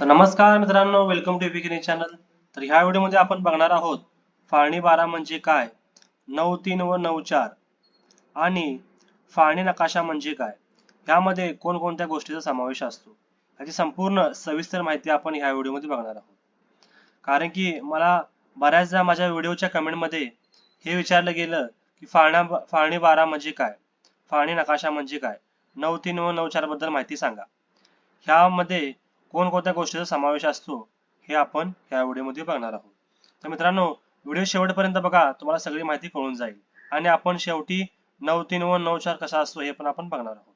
तर नमस्कार मित्रांनो वेलकम टू एपिकिनी चॅनल तर ह्या व्हिडिओमध्ये आपण बघणार आहोत फाळणी बारा म्हणजे काय? नऊ तीन व नऊ चार. आणि फाळणी नकाशा म्हणजे काय? ह्यामध्ये कोणकोणत्या गोष्टीचा समावेश असतो? याची संपूर्ण सविस्तर माहिती आपण ह्या व्हिडिओमध्ये बघणार आहोत. कारण की मला बऱ्याचदा माझ्या व्हिडिओच्या कमेंटमध्ये हे विचारलं गेलं की फाळण्या फाळणी बारा म्हणजे काय? फाळणी नकाशा म्हणजे काय? नऊ तीन व नऊ चारबद्दल माहिती सांगा. ह्यामध्ये कोणकोणत्या गोष्टीचा समावेश असतो हे आपण ह्या व्हिडिओमध्ये बघणार आहोत. तर मित्रांनो व्हिडिओ शेवटपर्यंत बघा तुम्हाला सगळी माहिती कळून जाईल. आणि आपण शेवटी नऊ तीन व नऊ चार कसा असतो हे पण आपण बघणार आहोत.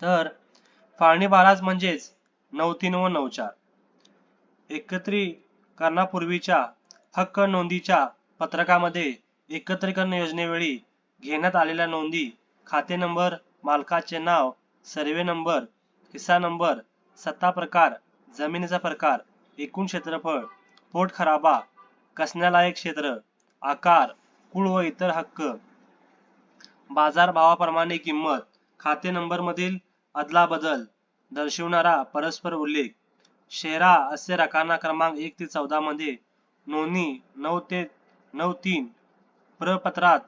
तर फाळणी बाराज म्हणजेच नऊ तीन व नऊ चार. एकत्रीकरणापूर्वीच्या हक्क नोंदीच्या पत्रकामध्ये एकत्रीकरण योजनेवेळी घेण्यात आलेल्या नोंदी खाते नंबर मालकाचे नाव सर्वे नंबर हिस्सा नंबर सत्ता प्रकार जमिनीचा प्रकार एकूण क्षेत्रफळ पोट खराबा कसण्यालायक क्षेत्र आकार कुळ व इतर हक्क. बाजार भावाप्रमाणे किंमत खाते नंबर मधील अदला बदल दर्शवणारा परस्पर उल्लेख. शेरा असे रकाना क्रमांक एक ते चौदा मध्ये नोंदणी नऊ ते नऊ तीन प्रपत्रात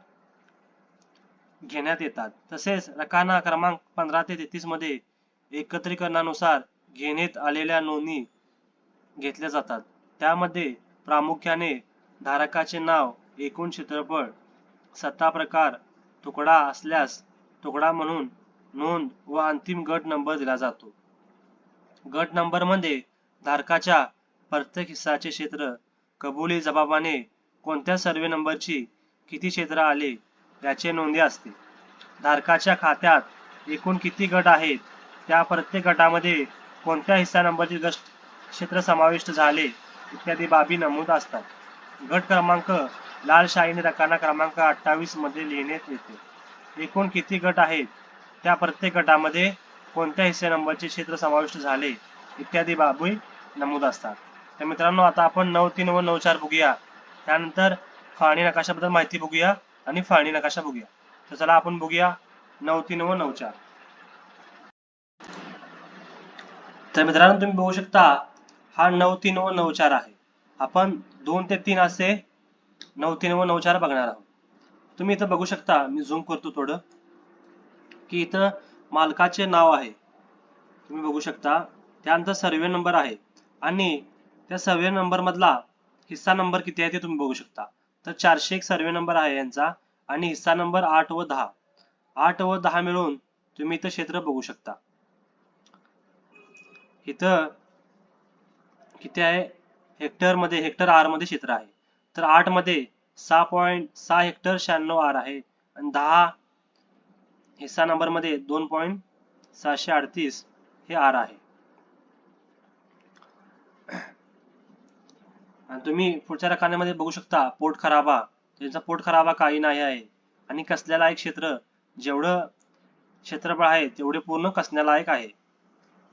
घेण्यात येतात. तसेच रकाना क्रमांक पंधरा ते तेहतीसमध्ये एकत्रीकरणानुसार घेण्यात आलेल्या नोंदी घेतल्या जातात. त्यामध्ये प्रामुख्याने धारकाचे नाव एकूण क्षेत्रफळ सत्ता प्रकार तुकडा असल्यास तुकडा म्हणून नोंद व अंतिम गट नंबर दिला जातो. गट नंबरमध्ये धारकाच्या प्रत्येक हिस्साचे क्षेत्र कबुली जबाबाने कोणत्या सर्वे नंबरची किती क्षेत्र आले याचे नोंदी असते. धारकाच्या खात्यात एकूण किती गट आहेत त्या प्रत्येक गटामध्ये कोणत्या हिस्सा नंबरचे गट क्षेत्र समाविष्ट झाले इत्यादी बाबी नमूद असतात. गट क्रमांक लाल शाईने रकाना क्रमांक अठ्ठावीसमध्ये लिहिण्यात येते. एकूण किती गट आहेत? त्या प्रत्येक गटामध्ये कोणत्या हिस्से नंबरचे क्षेत्र समाविष्ट झाले इत्यादी बाबी नमूद असतात. तर मित्रांनो आता आपण नऊ तीन व नऊ चार बघूया. त्यानंतर फाळणी नकाशाबद्दल माहिती बघूया आणि फाळणी नकाशा बघूया. तर चला आपण बघूया नऊ तीन व नऊ चार. तर मित्रांनो तुम्ही बघू शकता हा नऊ तीन व नऊ चार आहे. आपण दोन ते तीन असे नऊ तीन व नऊ चार बघणार आहोत. तुम्ही इथं बघू शकता मी झूम करतो थोडं की इथं मालकाचे नाव आहे. तुम्ही बघू शकता त्यानंतर सर्वे नंबर आहे. आणि त्या सर्वे नंबर मधला हिस्सा नंबर किती आहे ते तुम्ही बघू शकता. तर चारशे एक सर्वे नंबर आहे यांचा आणि हिस्सा नंबर आठ व दहा. आठ व दहा मिळून तुम्ही इथं क्षेत्र बघू शकता. इथं किती आहे? हेक्टरमध्ये हेक्टर आरमध्ये क्षेत्र आहे. तर आठमध्ये सहा पॉईंट सहा हेक्टर शहाण्णव आर आहे. आणि दहा हिस्सा नंबरमध्ये दोन पॉईंट सहाशे अडतीस हे आर आहे. आणि तुम्ही पुढच्या रकान्यामध्ये बघू शकता पोट खराबा. त्यांचा पोट खराबा काही नाही आहे. आणि कसल्यालायक क्षेत्र जेवढं क्षेत्रफळ आहे तेवढे पूर्ण कसण्यालायक आहे.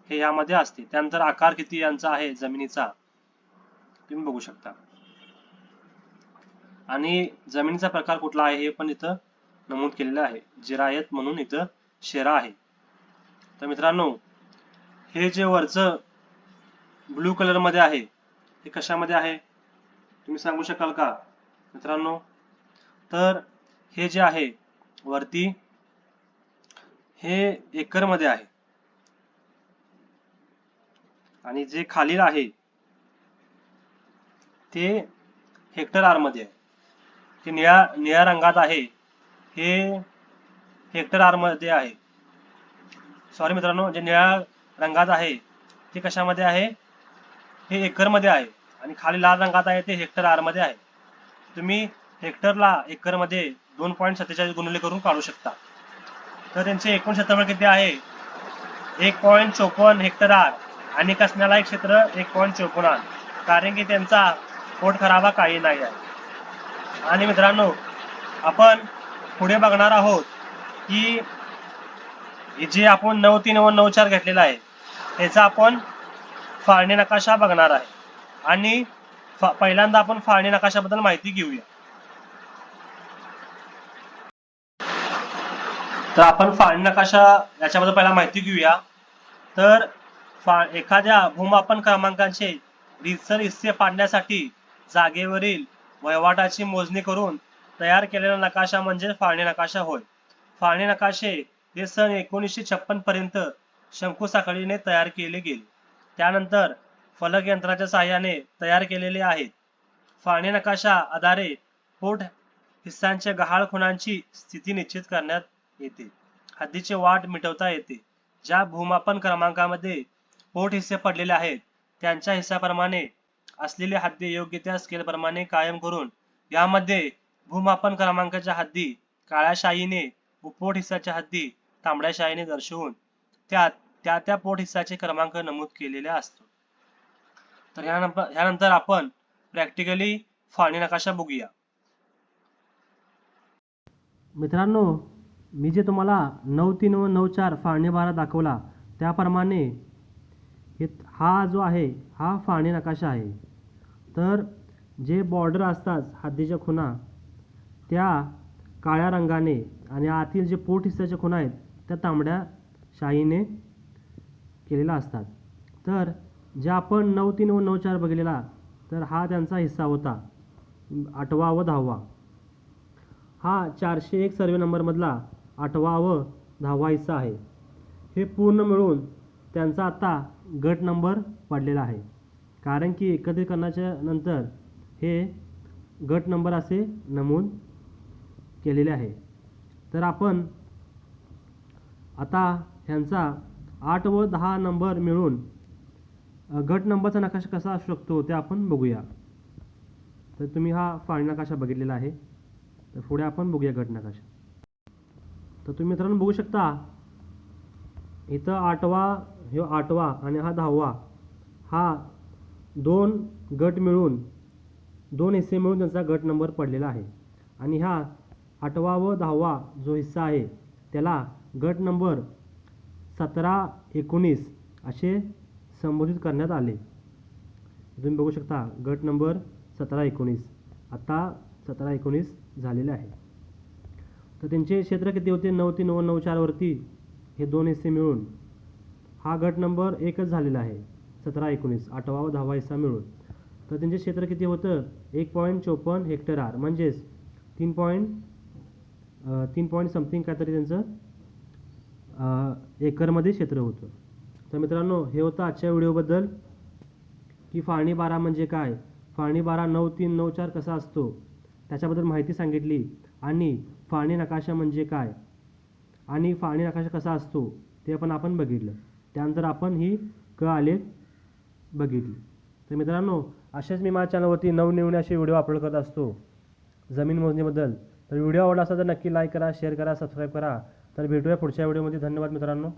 हे यामध्ये असते त्यानंतर आकार किती यांचा आहे? जमिनीचा. तुम्ही बघू शकता. आणि जमिनीचा प्रकार कुठला आहे? हे पण इथं नमूद केलेलं आहे. जिरायत म्हणून इथं शेरा आहे. तर मित्रांनो हे जे वरचं ब्लू कलरमध्ये आहे हे कशामध्ये आहे? तुम्ही सांगू शकाल का? मित्रांनो तर हे जे आहे वरती हे एकरमध्ये आहे. आणि जे खालील आहे ते हेक्टर आरमध्ये आहे. ते निळ्या निळ्या रंगात आहे हे हेक्टर आरमध्ये आहे. सॉरी मित्रांनो जे निळ्या रंगात आहे ते कशामध्ये आहे? हे एकरमध्ये आहे आणि खाली लाल रंगात आहे ते हेक्टर आरमध्ये आहे. तुम्ही हेक्टरला एकरमध्ये दोन पॉईंट सत्तेचाळीस गुणले करून काढू शकता. तर त्यांचे एकूण क्षेत्रफळ किती आहे? एक पॉईंट चोपन्न हेक्टर आर. आणि कसण्याला क्षेत्र एक पॉईंट चोपणार कारण की त्यांचा पोट खराबा काही नाही आहे. आणि मित्रांनो आपण पुढे बघणार आहोत की जे आपण नऊ तीन व नऊ चार घेतलेला आहे त्याचा आपण फाळणी नकाशा बघणार आहे. आणि पहिल्यांदा आपण फाळणी नकाशाबद्दल माहिती घेऊया. तर आपण फाळणी नकाशा याच्याबद्दल पहिला माहिती घेऊया. तर एखाद्या भूमापन क्रमांकाचे रितसर हिस्से पाडण्यासाठी जागेवरील वहिवाटाची मोजणी करून तयार केलेला नकाशा म्हणजे फाळणी नकाशा होय. फाळणी नकाशे हे सन एकोणीसशे छप्पन पर्यंत शंकू साखळीने तयार केले गेले. त्यानंतर फलक यंत्राच्या सहाय्याने तयार केलेले आहेत. फाळणी नकाशा आधारे पोट हिस्सांच्या गहाळ खुणांची स्थिती निश्चित करण्यात येते. हद्दीचे वाट मिटवता येते. ज्या भूमापन क्रमांकामध्ये पोट हिस्से पडलेले आहेत. त्यांच्या हिस्साप्रमाणे असलेली हद्दी योग्य त्या स्केल प्रमाणे कायम करून यामध्ये भूमापन क्रमांकाच्या हद्दी काळ्या शाईने व पोट हिस्साच्या हद्दी तांबड्या शाईने दर्शवून त्यात त्या त्या पोट हिस्साचे क्रमांक नमूद केलेले असतो. तर ह्यानंतर आपण प्रॅक्टिकली फाळणी नकाशा बघूया. मित्रांनो मी जे तुम्हाला नऊ तीन व नऊ चार फाळणी बारा दाखवला त्याप्रमाणे हे हा जो आहे हा फाळणी नकाशा आहे. तर जे बॉर्डर असतात हद्दीच्या खुणा त्या काळ्या रंगाने आणि आतील जे पोट हिस्साच्या खुणा आहेत त्या तांबड्या शाईने केलेल्या असतात. तर जे आपण नऊ तीन व नऊ चार बघितलेला तर हा त्यांचा हिस्सा होता. आठवा व दहावा. हा चारशे एक सर्वे नंबरमधला आठवा व दहावा हिस्सा आहे. हे पूर्ण मिळून त्यांचा आता गट नंबर पडलेला आहे. कारण की एकत्रीकरणाच्या नंतर हे गट नंबर असे नमूद केलेले आहे. तर आपण आता ह्यांचा आठ व दहा नंबर मिळून गट नंबरचा नकाशा कसा असू शकतो ते आपण बघूया. तर तुम्ही हा फाळणी नकाशा बघितलेला आहे. तर पुढे आपण बघूया गट नकाशा. तर तुम्ही मित्रांनो बघू शकता इथं आठवा ह्यो आठवा आणि हा दहावा. हा दोन गट मिळून दोन हिस्से मिळून त्यांचा गट नंबर पडलेला आहे. आणि हा आठवा व दहावा जो हिस्सा आहे त्याला गट नंबर सतरा एकोणीस असे संबोधित करण्यात आले. तुम्ही बघू शकता गट नंबर सतरा एकोणीस. आत्ता सतरा एकोणीस झालेले आहे. तर त्यांचे क्षेत्र किती होते? नऊ तीन व नऊ चारवरती हे दोन हिस्से मिळून हा गट नंबर एकच झालेला आहे. सतरा एकोणीस आठवा व दहावा हिस्सा मिळून. तर त्यांचे क्षेत्र किती होतं? एक पॉईंट चोपन्न हेक्टर आर. म्हणजेच तीन पॉईंट तीन पॉईंट समथिंग काहीतरी त्यांचं एकरमध्ये क्षेत्र होतं. तर मित्रांनो हे होतं आजच्या व्हिडिओबद्दल. की फाळणी बारा म्हणजे काय? फाळणी बारा नऊ तीन नऊ चार कसा असतो? त्याच्याबद्दल माहिती सांगितली. आणि फाळणी नकाशा म्हणजे काय? आणि फाळणी नकाशा कसा असतो? ते पण आपण बघितलं. त्यानंतर आपण ही क आलेख बघितली. तर मित्रांनो असेच मी माझ्या चॅनलवरती नवनवीन असे व्हिडिओ अपलोड करत असतो. जमीन मोजणीबद्दल. तर व्हिडिओ आवडला असेल तर नक्की लाईक करा शेअर करा सबस्क्राईब करा. तर भेटूया पुढच्या व्हिडिओमध्ये. धन्यवाद मित्रांनो.